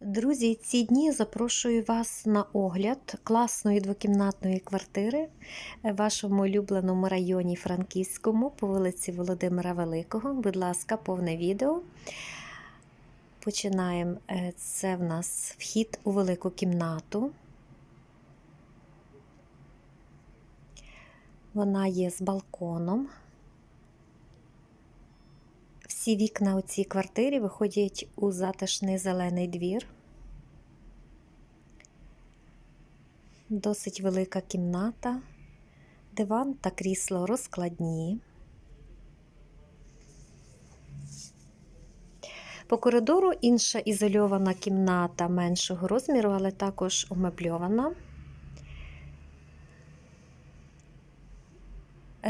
Друзі, ці дні запрошую вас на огляд класної двокімнатної квартири в вашому улюбленому районі Франківському по вулиці Володимира Великого. Будь ласка, повне відео. Починаємо. Е, Це в нас вхід у велику кімнату. Вона є з балконом. Всі вікна у цій квартирі виходять у затишний зелений двір. Досить велика кімната, диван та крісло розкладні. По коридору інша ізольована кімната меншого розміру, але також умебльована.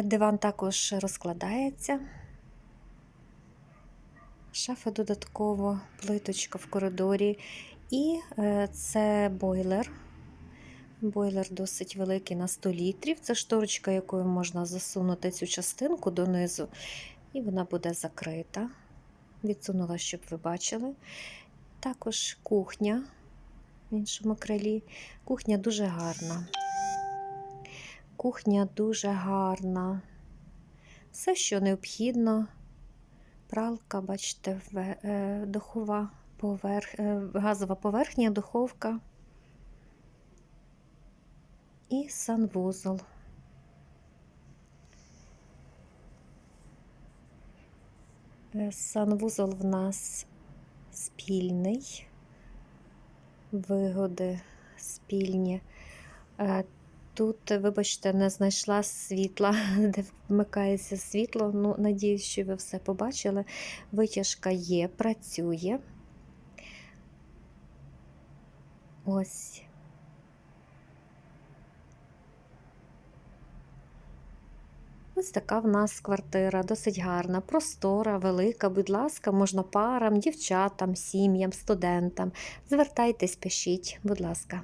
Диван також розкладається. Шафа додатково, плиточка в коридорі. І е, це бойлер. Бойлер досить великий на 100 літрів. Це шторочка, якою можна засунути цю частинку донизу, і вона буде закрита. Відсунула, щоб ви бачили. Також кухня в іншому крилі. Кухня дуже гарна. Кухня дуже гарна. Все, що необхідно. Пралка, бачите, духова поверх, газова поверхня, духовка і санвузол. Санвузол в нас спільний, вигоди спільні. Тут, вибачте, не знайшла світла, де вмикається світло. Ну, надіюсь, що ви все побачили. Витяжка є, працює. Ось. Ось така в нас квартира, досить гарна, простора, велика. Будь ласка, можна парам, дівчатам, сім'ям, студентам. Звертайтесь, пишіть, будь ласка.